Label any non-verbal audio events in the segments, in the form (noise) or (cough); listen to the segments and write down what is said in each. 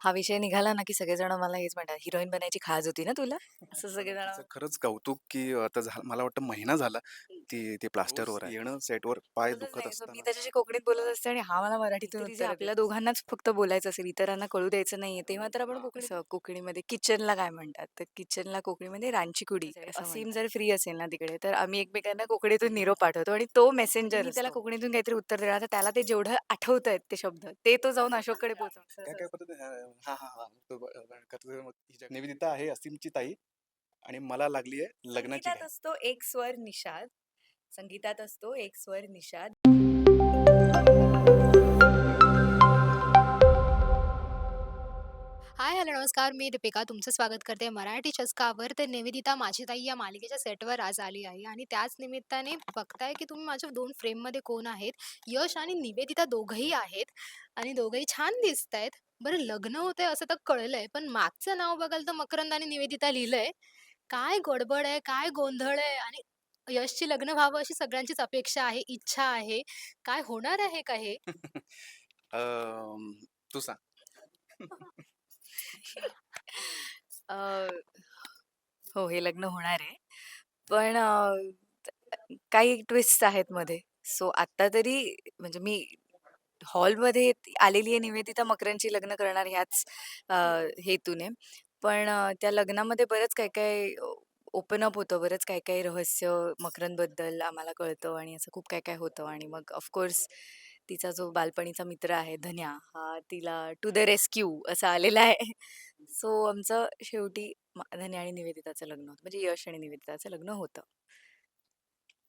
हा विषय निघाला ना, की सगळेजण मला हेच म्हणतात, "हिरोईन बनायची खाज होती ना तुला?" (laughs) असं सगळेजण खरंच कौतुक, की आता झा मला वाटतं महिना झाला ती ते प्लास्टरवर आहे. येणं सेटवर पाय दुखत नाही. मी त्याच्याशी कोकणीत बोलत असते आणि हा मला मराठीतून तरी उत्तर जे आपल्या दोघांनाच फक्त बोलायचं असेल, इतरांना कळू द्यायचं नाहीये, तेव्हा तर आपण कोकणी असं कोकणीमध्ये किचनला काय म्हणतात? तर किचनला कोकणीमध्ये रांची कुडी सीम जर फ्री असेल ना तिकडे, तर आम्ही एकमेकांना कोकणीतून निरोप पाठवतो आणि तो मेसेंजर मी त्याला कोकणीतून काहीतरी उत्तर देणार, तर त्याला ते जेवढं आठवतायत ते शब्द, ते तो जाऊन अशोककडे. काय काय पद्धतीने हां, हां, हां. तो ब ब कसं मग हिच्या निवेदिता आहे असीमची ताई आणि मला लागली आहे लग्नाची. असतो एक स्वर निषाद संगीतात असतो एक स्वर निषाद. हाय हॅलो नमस्कार. मी दीपिका. तुमचं स्वागत करते मराठी चस्कावर. तर निवेदिता माझी ताई या मालिकेच्या सेटवर आज आली आहे आणि त्याच निमित्ताने बघताय की तुम्ही माझ्या दोन फ्रेममध्ये कोण आहेत? यश आणि निवेदिता दोघंही आहेत आणि दोघंही छान दिसत आहेत बरं लग्न होतंय असं तर कळलंय पण मागचं नाव बघाल तर मकरंद आणि निवेदिता लिहिलंय. काय गडबड आहे? काय गोंधळ आहे? आणि यशची लग्न व्हावं अशी सगळ्यांचीच अपेक्षा आहे इच्छा आहे. काय होणार आहे का हे? (laughs) अं, तू सांग. (laughs) अ, हो हे लग्न होणार आहे. पण अ, त- काही ट्विस्ट आहेत मध्ये. सो आता तरी म्हणजे मी हॉलमध्ये आलेली आहे निवेदिता मकरांची लग्न करणार ह्याच अ, हेतूने. पण अ, त्या लग्नामध्ये बरंच काय काय ओपन अप होतं बरंच काही काही रहस्य मकरंदबद्दल आम्हाला कळतं आणि असं खूप काय काय होतं आणि मग ऑफकोर्स तिचा जो बालपणीचा मित्र आहे धन्या हा तिला टू द रेस्क्यू असा आलेला आहे. सो आमचं शेवटी म- धन्या आणि निवेदिताचं लग्न होतं. म्हणजे यश आणि निवेदिताचं लग्न होतं.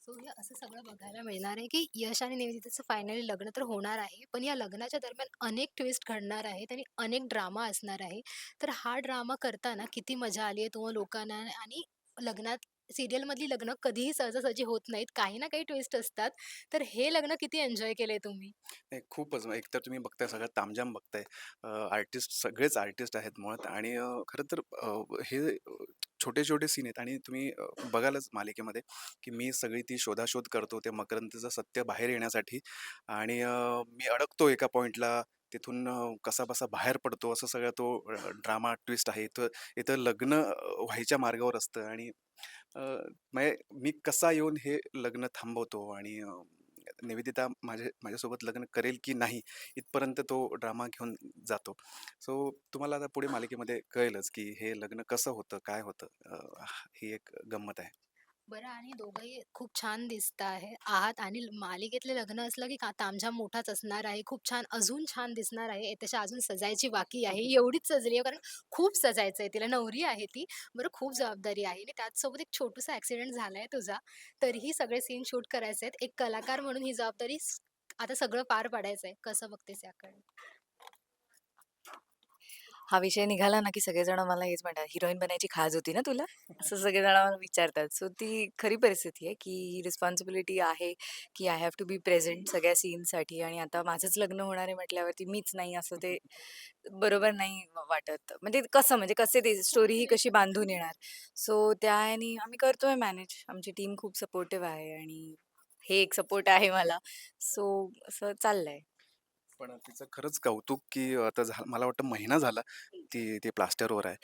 सो हे असं सगळं बघायला मिळणार आहे की यश आणि निवेदिताचं फायनली लग्न तर होणार आहे पण या लग्नाच्या दरम्यान अनेक ट्विस्ट घडणार आहेत आणि अनेक ड्रामा असणार आहे. तर हा ड्रामा करताना किती मजा आली आहे तुम्हा लोकांना आणि लग्नात सिरियलमधली लग्न कधीही सहजासहजी होत नाहीत काही ना काही ट्विस्ट असतात. तर हे लग्न किती एन्जॉय केले तुम्ही? नाही खूपच. एक तर तुम्ही बघताय सगळं तामझाम बघताय. आर्टिस्ट सगळेच आर्टिस्ट आहेत मुळात आणि अ, खरं तर हे छोटे छोटे सीन आहेत आणि तुम्ही बघालच मालिकेमध्ये की मी सगळी ती शोधाशोध करतो त्या मकरंदचं सत्य बाहेर येण्यासाठी आणि मी अडकतो एका पॉइंटला तिथून कसा बसा बाहेर पडतो असं सगळं तो ड्रामा ट्विस्ट आहे. इथं इथं लग्न व्हायच्या मार्गावर असतं आणि अ, म्हणजे मी कसा येऊन हे लग्न थांबवतो आणि अ, निवेदिता माझ्या माझ्यासोबत लग्न करेल की नाही इथपर्यंत तो ड्रामा घेऊन जातो. सो तुम्हाला आता पुढे मालिकेमध्ये कळेलच की हे लग्न कसं होतं काय होतं ही एक गंमत आहे. बरं आणि दोघंही खूप छान दिसत आहे आहात आणि मालिकेतले लग्न असलं की का तामझाम मोठाच असणार आहे खूप छान अजून छान दिसणार आहे त्याच्या अजून सजायची बाकी आहे एवढीच सजली आहे कारण खूप सजायचं आहे तिला नवरी आहे ती बरं खूप जबाबदारी आहे आणि त्याचसोबत एक छोटूसा झाला आहे तुझा तरीही सगळे सीन शूट करायचे आहेत एक कलाकार म्हणून ही जबाबदारी स- आता सगळं पार पाडायचं आहे कसं बघतेस याकडे? हा विषय निघाला ना, की सगळेजण मला हेच म्हणतात, "हिरोईन बनायची खाज होती ना तुला?" (laughs) असं सगळेजण मला विचारतात. सो ती खरी परिस्थिती आहे, की ही रिस्पॉन्सिबिलिटी आहे, की I have to be present सगळ्या सीनसाठी आणि आता माझंच लग्न होणार आहे म्हटल्यावरती मीच नाही असं ते बरोबर नाही वाटत. म्हणजे कसं म्हणजे कसे ते स्टोरी ही कशी बांधून येणार. सो त्या ह्यानी आम्ही करतोय मॅनेज. आमची टीम खूप सपोर्टिव्ह आहे आणि हे एक सपोर्ट आहे मला. सो असं चाललंय. पण तिचं खरंच कौतुक की आता झा मला वाटतं महिना झाला ती ते प्लास्टरवर आहे.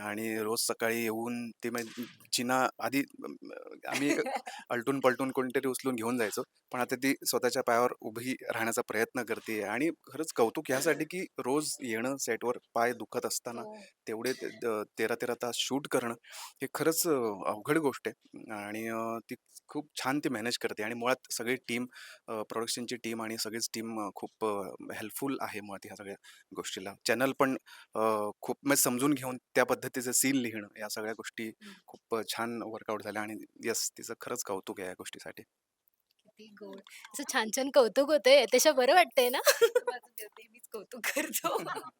आणि रोज सकाळी येऊन ते म्हणजे जिना आधी अम, आम्ही (laughs) अलटून पलटून कोणतरी उचलून घेऊन जायचो. पण आता ती स्वतःच्या पायावर उभी राहण्याचा प्रयत्न करते आणि खरंच कौतुक ह्यासाठी की रोज येणं सेटवर पाय दुखत असताना हो. तेवढे ते- द- तेरा तेरा तास शूट करणं हे खरंच अ, अवघड गोष्ट आहे. आणि अ, ती खूप छान ती मॅनेज करते. आणि मुळात सगळी टीम प्रोडक्शनची टीम आणि सगळीच टीम खूप हेल्पफुल आहे मुळात ह्या सगळ्या गोष्टीला चॅनल पण अ, खूप म्हणजे समजून घेऊन त्या पद्धतीचं सीन लिहिणं या सगळ्या गोष्टी हम्म. खूप छान वर्कआउट झाल्या आणि येस तिचं खरंच कौतुक आहे या गोष्टीसाठी किती गोड असं छान छान कौतुक होतंय त्याच्या बरं वाटतंय ना माझं देव नेहमीच कौतुक करतो. (laughs)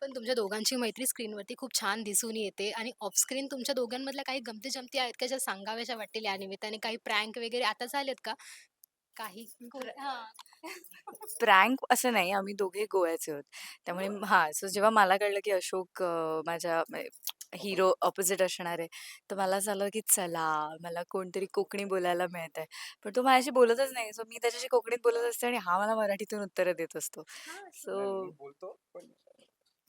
पण तुमच्या दोघांची मैत्री स्क्रीनवरती खूप छान दिसून येते आणि ऑफस्क्रीन तुमच्या दोघांमधल्या काही गमती-जमती आहेत का ज्या सांगाव्याशा वाटतील या निमित्ताने? काही प्रँक वगैरे आता झालेत का? काही हां. (laughs) प्रँक असं नाही, आम्ही दोघे गोव्याचे आहोत. त्यामुळे बरं. हां, सो जेव्हा मला कळलं की अशोक अ, माझ्या हिरो अपोझिट असणार आहे, तर मला झालं की चला, मला कोणतरी कोकणी बोलायला मिळतंय. पण तो माझ्याशी बोलतच नाही. सो मी त्याच्याशी कोकणीत बोलत असते आणि हा मला मराठीतून उत्तरं देत असतो. हां, सो बोलतो पण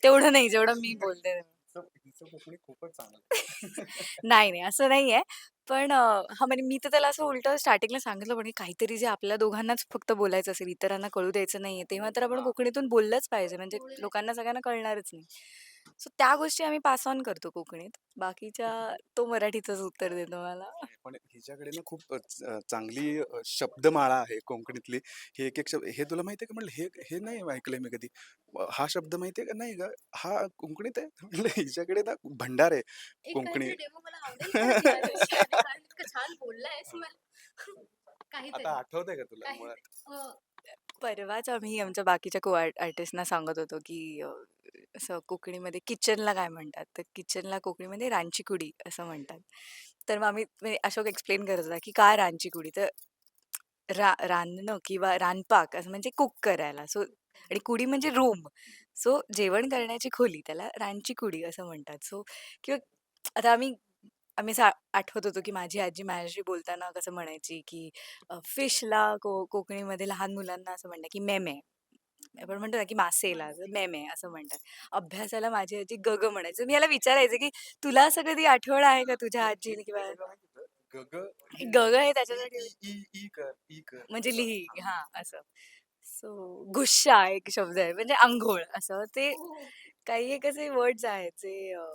तेवढं नाही जेवढं मी बोलते तेवढं. हिचं हिचं कोकणी खूपच चांगलं (laughs) नाही, नाही असं नाहीये. पण अ, हां, म्हणजे मी तर त्याला असं उलटं स्टार्टिंगला सांगितलं पण काहीतरी जे आपल्या दोघांनाच फक्त बोलायचं असेल, इतरांना कळू द्यायचं नाहीये, तेव्हा तर आपण हां. कोकणीतून बोललंच पाहिजे. म्हणजे लोकांना सगळ्यांना कळणारच नाही. सो त्या गोष्टी आम्ही पास ऑन करतो कोकणीत. बाकीच्या तो मराठीतच उत्तर देतो मला. पण हिच्याकडे ना खूप अ, च अ, चांगली अ, शब्दमाळा आहे कोकणीतली. हे एक-एक शब्द हे तुला माहिती आहे का? म्हटलं हे हे नाही ऐकलंय मी कधी. अ, हा शब्द माहिती आहे का? नाही गं. हा कोकणीत आहे? (laughs) म्हटलं हिच्याकडे ना भंडार आहे एक कोकणी. काहीतरी डेमो मला आवडेल (laughs) खरंच या दिवशी आणि कारण इतकं छान बोललायस मला (laughs) काहीतरी आता आठवतंय का तुला मुळात? अ, परवाच आम्ही आमच्या बाकीच्या को आर्ट आर्टिस्टना सांगत होतो की अ, असं कोकणीमध्ये किचनला काय म्हणतात? तर किचनला कोकणीमध्ये रांची कुडी असं म्हणतात. तर मग आम्ही म्हणजे अशोक एक्सप्लेन करत होता की काय रांची कुडी? तर रा रांधणं किंवा रांधपाक असं म्हणजे कुक करायला. सो आणि कुडी म्हणजे रूम. सो जेवण करण्याची खोली त्याला रांची कुडी असं म्हणतात. सो किंवा आता आम्ही आम्ही असं आठवत होतो की माझी आजी माझ्याशी बोलताना कसं म्हणायची की अ, फिशला को कोकणीमध्ये लहान मुलांना असं म्हणतात की मेमे. आपण म्हणतो ना की मासेला तर मेमे असं म्हणतात. अभ्यासाला माझी आजी गग म्हणायची. मी याला विचारायचे की तुला असं कधी आठवण आहे का तुझ्या आजीने किंवा तुला माहिती होतं? ग, ग, गग हे त्याच्यासाठी ई, ई, ई कर, ई कर म्हणजे असं. लिही हां. हां, असं. सो गुस्सा एक शब्द आहे म्हणजे अंघोळ असं ते हो. काही एक असे वर्ड्स आहेत जे अ,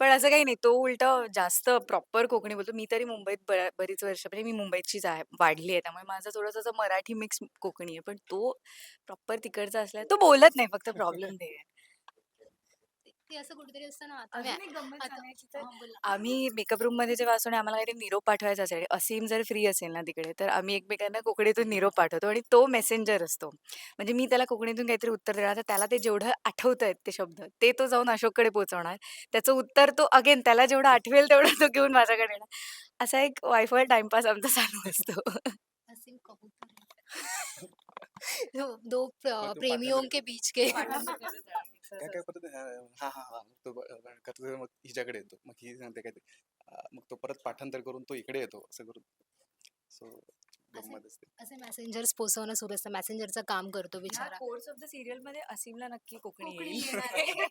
पण असं काही नाही. तो उलटं जास्त प्रॉपर कोकणी बोलतो. मी तरी मुंबईत बरीच वर्ष म्हणजे मी मुंबईचीच आहे, वाढली आहे. त्यामुळे माझं थोडंसं असं मराठी मिक्स कोकणी आहे. पण तो प्रॉपर तिकडचा असल्याने तो बोलत नाही फक्त प्रॉब्लेम (laughs) ते आहे. ते असं कुठेतरी असतं ना आता मी अजून एक गंमत आता सांगायची तर हां, बोला. आम्ही मेकअप रूममध्ये जेव्हा असतो आणि आम्हाला काहीतरी निरोप पाठवायचा असेल, असीम जर फ्री असेल ना तिकडे, तर आम्ही एकमेकांना कोकणीतून निरोप पाठवतो आणि तो मेसेंजर असतो. म्हणजे मी त्याला कोकणीतून काहीतरी उत्तर देणार, तर त्याला ते जेवढं आठवतायत ते शब्द, ते तो जाऊन अशोककडे पोहोचवणार. त्याचं उत्तर तो अगेन त्याला जेवढं आठवेल तेवढं तो घेऊन माझ्याकडे येणार. असा एक वायफळ टाईमपास आमचा चालू असतो. असीम कबूतर है. (laughs) दो दो तू प्रेमियों के. बीच के काय काय हां, हां, हां. तो मग हिच्याकडे येतो. मग ही सांगते काहीतरी. अ, मग तो परत पाठांतर करून तो इकडे येतो असं करून. सो असे गंमत असते. असे मेसेंजर्स पोहोचवणं सुरू असतं. मेसेंजरचं काम करतो बिचारा. कोर्स ऑफ द सीरियलमध्ये असीमला नक्की कोकणी येईल.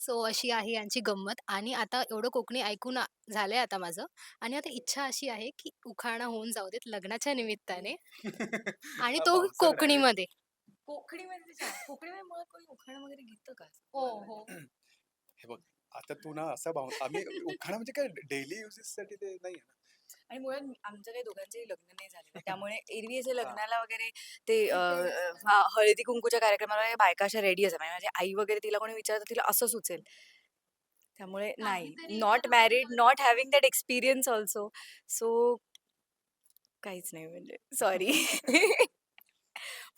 सो अशी आहे यांची गंमत आणि आता एवढं कोकणी ऐकून झालंय आता माझं आणि आता इच्छा अशी आहे की उखाणा होऊन जाऊ देत लग्नाच्या निमित्ताने (laughs) आणि तो. कोकणीमध्ये. कोकणीमध्ये छान. कोकणीमध्ये मुळात कोणी उखाणा वगैरे घेतं का? हो, हो. नाही. हे बघ, आता तू ना असा भाव आम्ही उखाणा म्हणजे काय डेली युजेससाठी ते नाहीये ना. आणि मुळात आमच्या काही दोघांचेही लग्न नाही झालेलं. (laughs) त्यामुळे एरवी असे हां. लग्नाला वगैरे ते अ, अ, हां, हळदी-कुंकूच्या कार्यक्रमाला वगैरे बायका अशा रेडी असतात. म्हणजे माझी आई वगैरे तिला कोणी विचारलं तर तिला असं सुचेल. त्यामुळे नाही. काहीतरी not married, not having that experience also. So काहीच नाही म्हणजे सॉरी. (laughs) (laughs)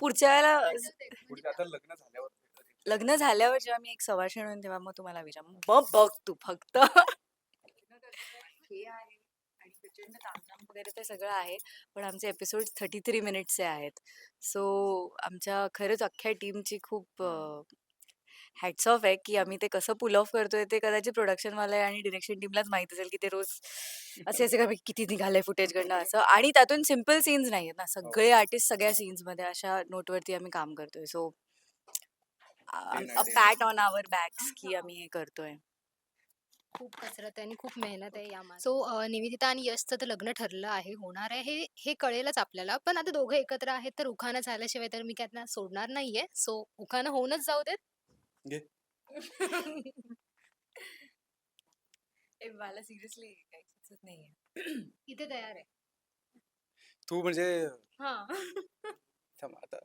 पुढच्या वेळेला म्हणजे आता लग्न झाल्यावर लग्न झाल्यावर जेव्हा मी एक सवाशण होईन तेव्हा मग तुम्हाला विचार मग बघ तू फक्त. हे आहे आणि प्रचंड तामझाम वगैरे ते सगळं आहे. पण आमचे एपिसोड 33 मिनिट्सचे आहेत. सो आमच्या खरंच अख्ख्या टीमची खूप अ, हॅट्स ऑफ आहे, की आम्ही ते कसं पुल ऑफ करतोय ते कदाचित प्रोडक्शनवाले आणि डायरेक्शन टीमलाच माहीत असेल, की ते रोज असे-असे का किती निघालंय फुटेजकडनं असं आणि त्यातून सिंपल सीन्स नाहीयेत ना. हो. सगळे आर्टिस्ट सगळ्या सीन्समध्ये अशा नोटवरती आम्ही काम करतोय. So uh, pat. On our backs की आम्ही हे करतोय. खूप कसरत आहे आणि खूप मेहनत आहे यामागे. सो अ, निवेदिता आणि यशचं तर लग्न ठरलं आहे, होणार आहे हे हे कळेलच आपल्याला. पण आता दोघं एकत्र आहेत तर उखाणा झाल्याशिवाय तर मी त्यांना सोडणार नाहीये. सो उखाणा होऊनच जाऊ देत. घे. ए मला सिरियसली काही सुचत नाहीये. इथे तयार आहे. तू म्हणजे हां. थांब आता.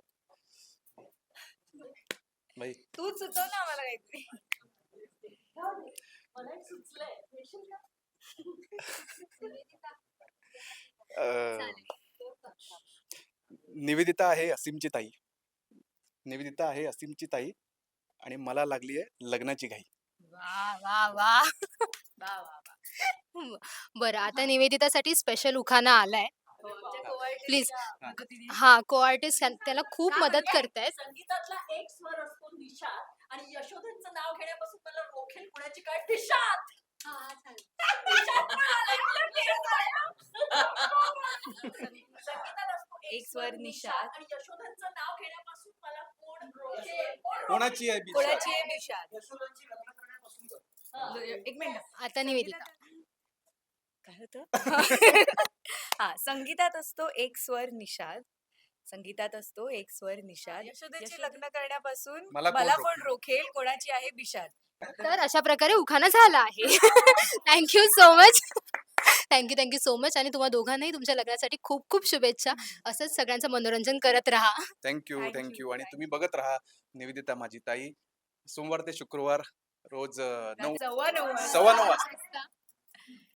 बाई तूच सुचव ना आम्हाला काहीतरी. मला एक सुचलंय. येशील का? अ, चालेल. निवेदिता आहे असीमची ताई. निवेदिता आहे असीमची ताई आणि मला लागली आहे लग्नाची घाई. वाह! वाह! वाह! वाह, वाह, वाह! ब बरं आता निवेदितासाठी स्पेशल उखाणा आलाय. हो, प्लीज. हां. हां, को-आर्टिस्ट त्याला खूप का मदत करतायत. संगीतातला एक स्वर असतो निषाद आणि यशोधनचं नाव घेण्यापासून मला रोखेल कुणाची काय निषाद एक स्वर निषाद. आणि यशोधनचं नाव घेण्यापासून मला कोण रोखेल रोखेल कोण कोणाची आहे बिचार? कोणाची आहे बिशाल? एक मिनिट. आता निवेदिता. काय होतं? (laughs) हा संगीतात असतो एक स्वर निषाद. संगीतात असतो एक स्वर निषाद. यशोदेचे लग्न करण्यापासून मला कोण मला रोखेल? कोण रोखेल? कोणाची आहे बिशाद तर अशा प्रकारे उखाणा झाला आहे. Thank you so much thank you thank you so much आणि तुम्हा दोघांनाही तुमच्या लग्नासाठी खूप खूप शुभेच्छा. असंच सगळ्यांचं मनोरंजन करत राहा. थँक्यू Thank थँक्यू you, आणि तुम्ही बघत राहा निवेदिता माझी ताई. सोमवार ते शुक्रवार रोज अं, नऊ सव्वा नऊ वाजता. सव्वा नऊ वाजता.